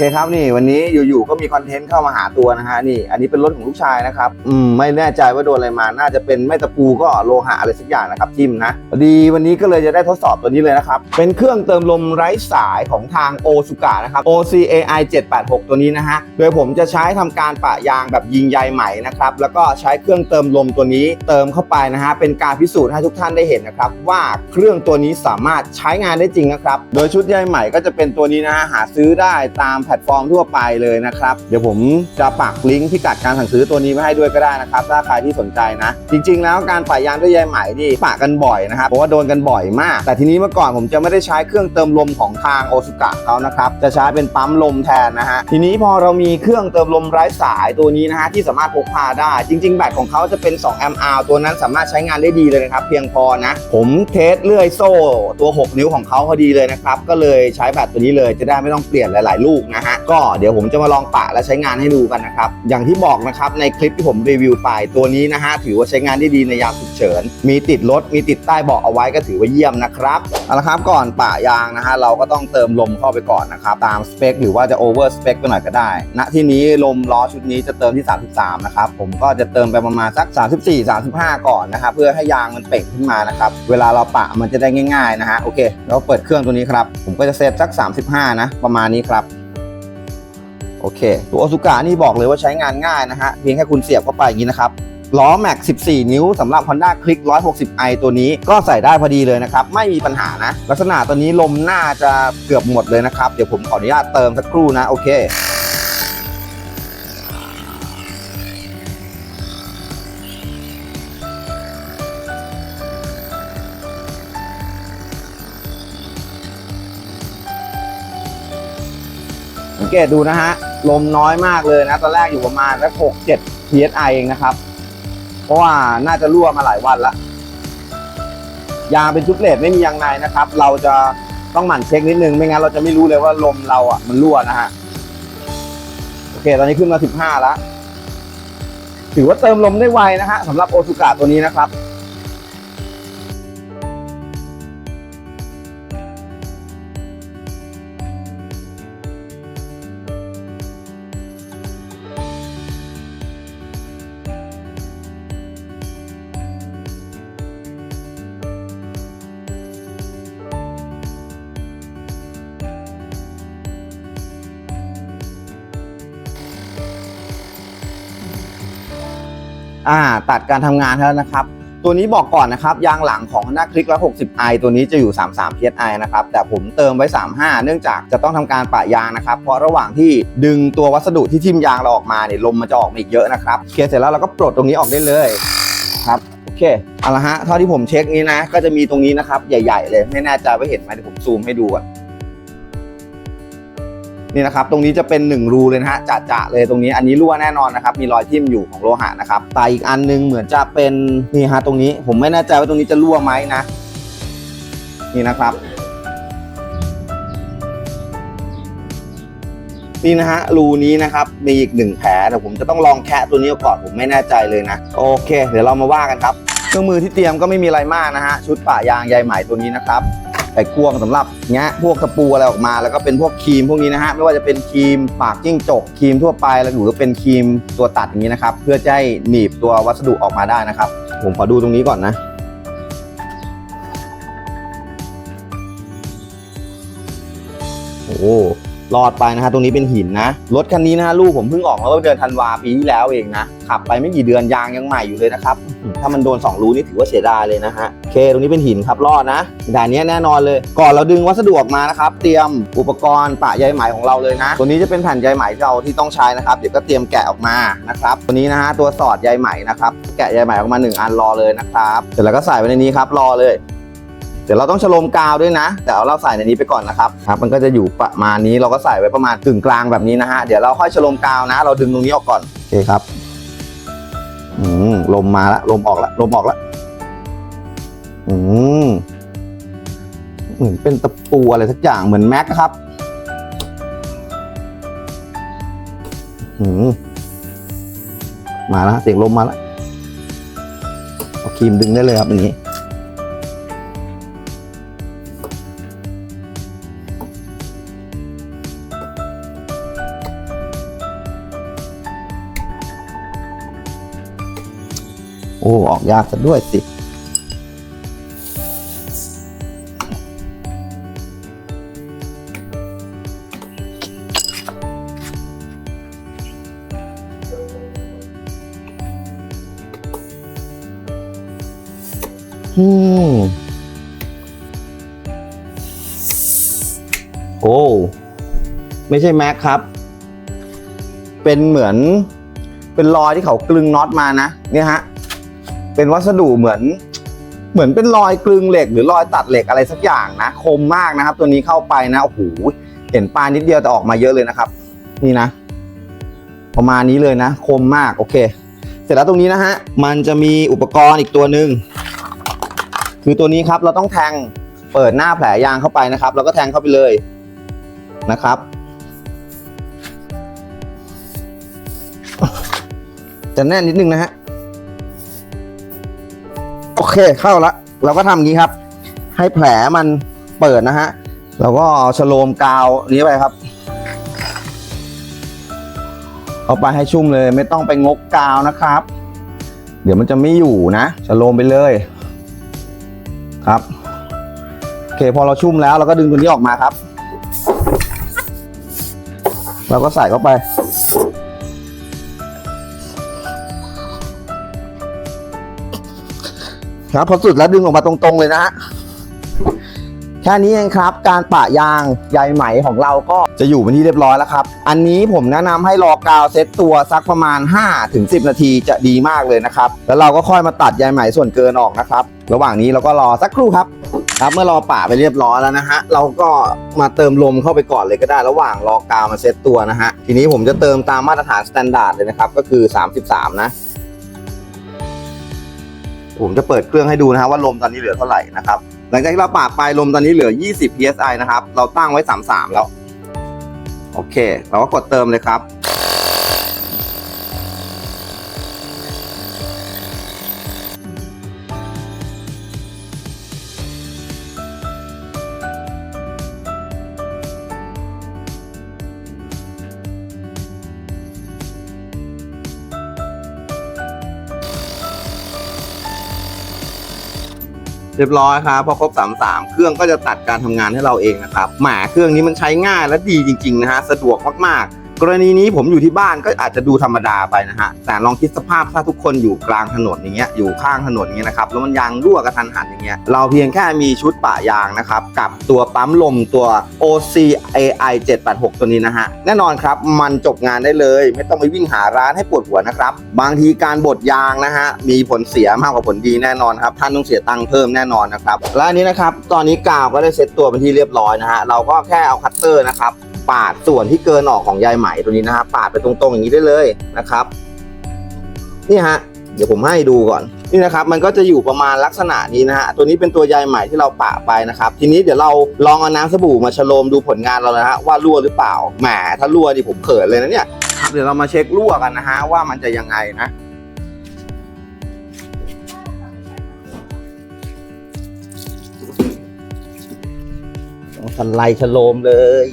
เคครับนี่วันนี้อยู่ๆก็มีคอนเทนต์เข้ามาหาตัวนะฮะนี่ อันนี้เป็นรถของลูกชายนะครับอืมไม่แน่ใจว่าโดนอะไรมาน่าจะเป็นไม่ตะปูก็โลหะอะไรสักอย่างนะครับทิ่มนะพอดีวันนี้ก็เลยจะได้ทดสอบตัวนี้เลยนะครับเป็นเครื่องเติมลมไร้สายของทางโอสุกะนะครับ OCAI 786 ตัวนี้นะฮะโดยผมจะใช้ทำการปะยางแบบยิงใยไหมนะครับแล้วก็ใช้เครื่องเติมลมตัวนี้เติมเข้าไปนะฮะเป็นการพิสูจน์ให้ทุกท่านได้เห็นนะครับว่าเครื่องตัวนี้สามารถใช้งานได้จริงนะครับโดยชุดใยไหมก็จะเป็นตัวนี้นะฮะหาซื้อได้ตามแพลตฟอร์มทั่วไปเลยนะครับ เดี๋ยวผมจะปักลิงก์พิกัดการสั่งซื้อตัวนี้ไว้ให้ด้วยก็ได้นะครับ ถ้าใครที่สนใจนะ จริง ๆ แล้วการปะยางด้วยใยไหมนี่ปะกันบ่อยนะครับเพราะว่าโดนกันบ่อยมาก แต่ทีนี้เมื่อก่อนผมจะไม่ได้ใช้เครื่องเติมลมของทางโอซุกะเขานะครับจะใช้เป็นปั๊มลมแทนนะฮะทีนี้พอเรามีเครื่องเติมลมไร้สายตัวนี้นะฮะที่สามารถพกพาได้ จริง ๆ แบตของเขาจะเป็น2แอมป์ตัวนั้นสามารถใช้งานได้ดีเลยนะครับเพียงพอนะ ผมเทสเลื่อยโซ่ตัว 6 นิ้วของเขาพอดีเลยนะครับก็เลยใช้แบตตัวนี้เลยจะได้ไม่ต้องเปลี่ยนหลาย ๆ ลูกนะฮะก็เดี๋ยวผมจะมาลองปะและใช้งานให้ดูกันนะครับ อย่างที่บอกนะครับในคลิปที่ผมรีวิวไปตัวนี้นะฮะถือว่าใช้งานได้ดีในยามฉุกเฉิน มีติดรถมีติดใต้เบาะเอาไว้ก็ถือว่าเยี่ยมนะครับเอาละครับก่อนปะยางนะฮะเราก็ต้องเติมลมเข้าไปก่อนนะครับตามสเปคหรือว่าจะโอเวอร์สเปคไปหน่อยก็ได้ณที่นี้ลมล้อชุดนี้จะเติมที่ 33 นะครับ ผมก็จะเติมไปประมาณสัก 34 35 ก่อนนะครับเพื่อให้ยางมันเป่งขึ้นมานะครับเวลาเราปะมันจะได้ง่ายๆนะฮะโอเค เราเปิดเครื่องตัวนี้ครับ ผมก็จะเซตสัก 35 นะ ประมาณนี้ครับ โอเค ตัวโอซุกะนี่บอกเลยว่าใช้งานง่ายนะฮะ เพียงแค่คุณเสียบเข้าไปอย่างนี้นะครับล้อแม็ก14 นิ้วสำหรับ Honda Click 160i ตัวนี้ก็ใส่ได้พอดีเลยนะครับ ไม่มีปัญหานะ ลักษณะตัวนี้ลมน่าจะเกือบหมดเลยนะครับ เดี๋ยวผมขออนุญาตเติมสักครู่นะ โอเคสังเกตดูนะฮะ ลมน้อยมากเลยนะ ตอนแรกอยู่ประมาณสักหกเจ็ด psi เองนะครับ เพราะว่าน่าจะรั่วมาหลายวันละยางเป็นชุดเลดไม่มียางในนะครับ เราจะต้องหมั่นเช็คนิดนึง ไม่งั้นเราจะไม่รู้เลยว่าลมเราอะมันรั่วนะฮะ โอเค ตอนนี้ขึ้นมา15แล้วถือว่าเติมลมได้ไวนะฮะสำหรับโอซุกะตัวนี้นะครับ อ่าตัดการทำงานแล้วนะครับ ตัวนี้บอกก่อนนะครับ ยางหลังของ Honda Click 160i ตัวนี้จะอยู่ 33 psi นะครับ แต่ผมเติมไว้ 35 เนื่องจากจะต้องทำการปะยางนะครับ เพราะระหว่างที่ดึงตัววัสดุที่ทิ่มยางเราออกมาเนี่ยลมมันจะออกมาอีกเยอะนะครับโอเคเสร็จแล้วเราก็ปลดตรงนี้ออกได้เลยครับโอเคเอาละฮะเท่าที่ผมเช็คนี้นะ ก็จะมีตรงนี้นะครับ ใหญ่ ๆ เลยไม่แน่ใจว่าเห็นไหมเดี๋ยวผมซูมให้ดูก่อน นี่นะครับตรงนี้จะเป็น 1 รูเลยนะฮะจะๆเลยตรงนี้อันนี้รั่วแน่นอนนะครับมีรอยทิ่มอยู่ของโลหะนะครับแต่อีกอันนึงเหมือนจะเป็นนี่ฮะตรงนี้ผมไม่แน่ใจว่าตรงนี้จะรั่วไหมนะ นี่นะครับนี่นะฮะรูนี้นะครับมีอีกหนึ่งแผลแต่ผมจะต้องลองแคะตัวนี้ก่อนผมไม่แน่ใจเลยนะ โอเค เดี๋ยวเรามาว่ากันครับ เครื่องมือที่เตรียมก็ไม่มีอะไรมากนะฮะชุดปะยางใยไหมตัวนี้นะครับ ไอ้ควงสำหรับแงะพวกตะปูอะไรออกมา แล้วก็เป็นพวกครีมพวกนี้นะฮะไม่ว่าจะเป็นครีมปากจิ้งจกครีมทั่วไปแล้วหรือเป็นครีมตัวตัดอย่างนี้นะครับ เพื่อจะให้หนีบตัววัสดุออกมาได้นะครับ ผมขอดูตรงนี้ก่อนนะโอ้ รอดไปนะฮะตรงนี้เป็นหินนะ รถคันนี้นะฮะลูกผมเพิ่งออกมาเมื่อเดือนธันวาปีที่แล้วเองนะขับไปไม่กี่เดือนยางยังใหม่อยู่เลยนะครับ ถ้ามันโดน 2 รูนี่ถือว่าเสียดายเลยนะฮะโอเค ตรงนี้เป็นหินครับรอดนะด่านนี้แน่นอนเลย ก่อนเราดึงวัสดุออกมานะครับ เตรียมอุปกรณ์ปะใยไหมของเราเลยนะ ตัวนี้จะเป็นแผ่นใยไหมที่เราที่ต้องใช้นะครับเดี๋ยวก็เตรียมแกะออกมานะครับตัวนี้นะฮะตัวสอดใยไหมนะครับแกะใยไหมออกมา 1 อันรอเลยนะครับเสร็จแล้วก็ใส่ไว้ในนี้ครับรอเลย เดี๋ยวเราต้องฉลมกาวด้วยนะ แต่เอาเราใส่ในนี้ไปก่อนนะครับครับ มันก็จะอยู่ประมาณนี้เราก็ใส่ไว้ประมาณกึ่งกลางแบบนี้นะฮะเดี๋ยวเราค่อยฉลมกาวนะ เราดึงตรงนี้ออกก่อนโอเคครับอืมลมมาล้วลมออกล้วลมออกล้วอืมเหมือนเป็นตะปูอะไรสักอย่างเหมือนแม็กครับอืมมาแล้วเสียงลมมาแล้วเอาครีมดึงได้เลยครับอย่างนี้ ออกยากซะด้วยสิ อืม โอ้ ไม่ใช่แม็กครับ เป็นเหมือน เป็นรอยที่เขากลึงน็อตมานะ เนี่ยฮะ เป็นวัสดุเหมือน เหมือนเป็นรอยกลึงเหล็ก หรือรอยตัดเหล็กอะไรสักอย่างนะ คมมากนะครับ ตัวนี้เข้าไปนะโอ้โหเห็นปลานิดเดียวแต่ออกมาเยอะเลยนะครับ นี่นะ ประมาณนี้เลยนะ คมมากโอเค เสร็จแล้วตรงนี้นะฮะมันจะมีอุปกรณ์อีกตัวหนึ่งคือตัวนี้ครับเราต้องแทงเปิดหน้าแผลยางเข้าไปนะครับ แล้วก็แทงเข้าไปเลยนะครับ จะแน่นนิดนึงนะฮะ โอเคเข้าละเราก็ทำอย่างนี้ครับ ให้แผลมันเปิดนะฮะเราก็เอาฉโลมกาวนี้ไปครับ เอาไปให้ชุ่มเลยไม่ต้องไปงกกาวนะครับ เดี๋ยวมันจะไม่อยู่นะฉโลมไปเลยครับโอเคพอเราชุ่มแล้วเราก็ดึงตัวนี้ออกมาครับ เราก็ใส่เข้าไป ครับพอสุดแล้วดึงออกมาตรงๆเลยนะฮะแค่นี้เองครับการปะยางใยไหมของเราก็จะอยู่เป็นที่เรียบร้อยแล้วครับ อันนี้ผมแนะนำให้รอกาวเซตตัวสักประมาณ 5-10 นาทีจะดีมากเลยนะครับ แล้วเราก็ค่อยมาตัดใยไหมส่วนเกินออกนะครับ ระหว่างนี้เราก็รอสักครู่ครับครับเมื่อรอป่าไปเรียบร้อยแล้วนะฮะเราก็มาเติมลมเข้าไปก่อนเลยก็ได้ ระหว่างรอกาวมาเซตตัวนะฮะทีนี้ผมจะเติมตามมาตรฐานสแตนดาร์ดเลยนะครับก็คือ 33 นะ ผมจะเปิดเครื่องให้ดูนะฮะว่าลมตอนนี้เหลือเท่าไหร่นะครับ หลังจากที่เราปาดไปลมตอนนี้เหลือ 20 psi นะครับ เราตั้งไว้ 33 แล้ว โอเค เราก็กดเติมเลยครับ เรียบร้อยครับพอครบ 33 เครื่องก็จะตัดการทำงานให้เราเองนะครับหมาเครื่องนี้มันใช้ง่ายและดีจริงๆนะฮะสะดวกมากๆ กรณีนี้ผมอยู่ที่บ้านก็อาจจะดูธรรมดาไปนะฮะแต่ลองคิดสภาพถ้าทุกคนอยู่กลางถนนอย่างเงี้ยอยู่ข้างถนนอย่างเงี้ยนะครับแล้วมันยางรั่วกระทันหันอย่างเงี้ยเราเพียงแค่มีชุดปะยางนะครับกับตัวปั๊มลมตัว OCAI 786 ตัวนี้นะฮะแน่นอนครับมันจบงานได้เลย ไม่ต้องไปวิ่งหาร้านให้ปวดหัวนะครับบางทีการบดยางนะฮะมีผลเสียมากกว่าผลดีแน่นอนครับท่านต้องเสียตังค์เพิ่มแน่นอนนะครับและอันนี้นะครับตอนนี้กาวก็ได้เซ็ตตัวเป็นที่เรียบร้อยนะฮะเราก็แค่เอาคัตเตอร์นะครับ ปาดส่วนที่เกินออกของใยไหมตัวนี้นะฮะปาดไปตรงๆอย่างนี้ได้เลยนะครับ นี่ฮะเดี๋ยวผมให้ดูก่อนนี่นะครับมันก็จะอยู่ประมาณลักษณะนี้นะฮะตัวนี้เป็นตัวใยไหมที่เราปะไปนะครับทีนี้เดี๋ยวเราลองเอาน้ำสบู่มาฉโลมดูผลงานเรานะฮะว่ารั่วหรือเปล่าแหมถ้ารั่วดิผมเขินเลยนะเนี่ยเดี๋ยวเรามาเช็ครั่วกันนะฮะว่ามันจะยังไงนะสันไลฉโลมเลย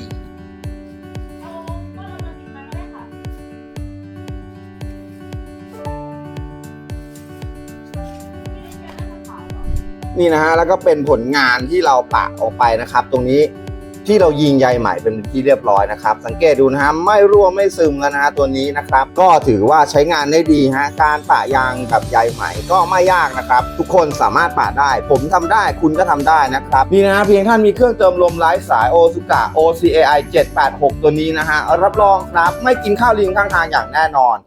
นี่นะฮะแล้วก็เป็นผลงานที่เราปะออกไปนะครับ ตรงนี้ที่เรายิงใยใหม่เป็นที่เรียบร้อยนะครับ สังเกตดูนะฮะไม่รั่วไม่ซึมแล้วนะฮะตัวนี้นะครับ ก็ถือว่าใช้งานได้ดีฮะการปะยางกับใยใหม่ก็ไม่ยากนะครับ ทุกคนสามารถปะได้ ผมทำได้คุณก็ทำได้นะครับนี่นะฮะเพียงท่านมีเครื่องเติมลมไร้สายโอซุกะ OCAI 786 ตัวนี้นะฮะรับรองครับ ไม่กินข้าวลิงข้างทางอย่างแน่นอน